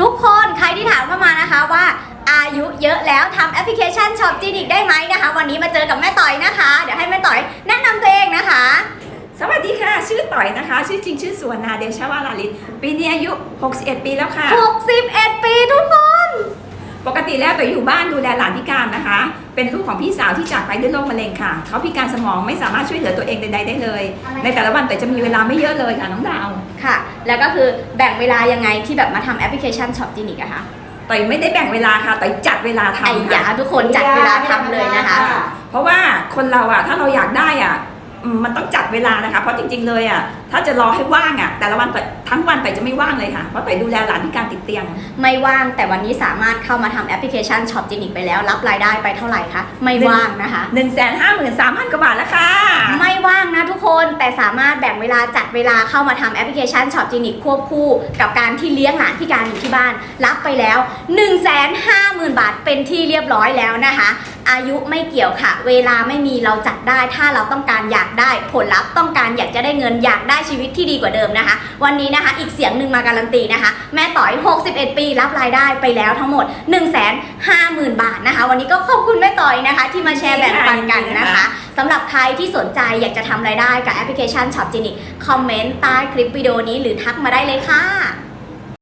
ทุกคนใครที่ถามเข้ามานะคะว่าอายุเยอะแล้วทำแอปพลิเคชันช็อปจีนิกได้ไหมนะคะ วันนี้มาเจอกับแม่ต่อยนะคะ เดี๋ยวให้แม่ต่อยแนะนำตัวเองนะคะ สวัสดีค่ะ ชื่อต่อยนะคะ ชื่อจริงชื่อสวนาเดชวาลาลินปีนี้อายุ 61 ปีแล้วค่ะ 61 ปีทุกคนปกติ แล้วต่อยอยู่บ้านดูแลหลานพิการนะคะ เป็นลูกของพี่สาวที่จากไปด้วยโรคมะเร็งค่ะ เขาพิการสมองไม่สามารถช่วยเหลือตัวเองใดๆได้เลย ในแต่ละวันต่อยจะมีเวลาไม่เยอะเลยค่ะน้องดาว ค่ะ แล้วก็คือแบ่งเวลายังไงที่แบบมาทำแอปพลิเคชันช็อปจีนิกอะคะต่อยไม่ได้แบ่งเวลาค่ะต่อยจัดเวลาไอ้ทำยาค่ะทุกคนจัดเวลาทำเลยนะคะ เพราะว่าคนเราอะถ้าเราอยากได้อะอื มมันต้องจัดเวลานะคะ เพราะจริงๆเลยอะถ้าจะรอให้ว่างอะแต่ละวันต่อยทั้งวันต่อยจะไม่ว่างเลยค่ะเพราะต่อยดูแลหลานพิการติดเตียง ไม่ว่างแต่วันนี้สามารถเข้ามาทำแอปพลิเคชันช็อปจีนิกไปแล้วรับรายได้ไปเท่าไหร่คะไม่ว่างนะคะ 1 5 3 0 0 0กว่าบาทแล้วค่ะ ไม่ว่างนะทุกคนแต่สามารถแบ่งเวลาจัดเวลาเข้ามาทำแอปพลิเคชันช็อปจีนิกควบคู่กับการที่เลี้ยงหลานพิการอยู่ที่บ้าน รับไปแล้ว 1 5 0 0 0 0 บาทเป็นที่เรียบร้อยแล้วนะคะ อายุไม่เกี่ยวค่ะ เวลาไม่มีเราจัดได้ ถ้าเราต้องการอยากได้ ผลลัพธ์ต้องการอยากจะได้เงินอยากได้ชีวิตที่ดีกว่าเดิมนะคะ วันนี้นะคะอีกเสียงหนึ่งมาการันตีนะคะ แม่ต่อย 61 ปีรับรายได้ไปแล้วทั้งหมด 1 5 0 0 0 0บาทนะคะ วันนี้ก็ขอบคุณแม่ต่อยนะคะ ที่มาแชร์แบ่งปันกันนะคะสำหรับใครที่สนใจอยากจะทำรายได้กับแอปพลิเคชัน Shop Genic คอมเมนต์ใต้คลิปวิดีโอนี้หรือทักมาได้เลยค่ะ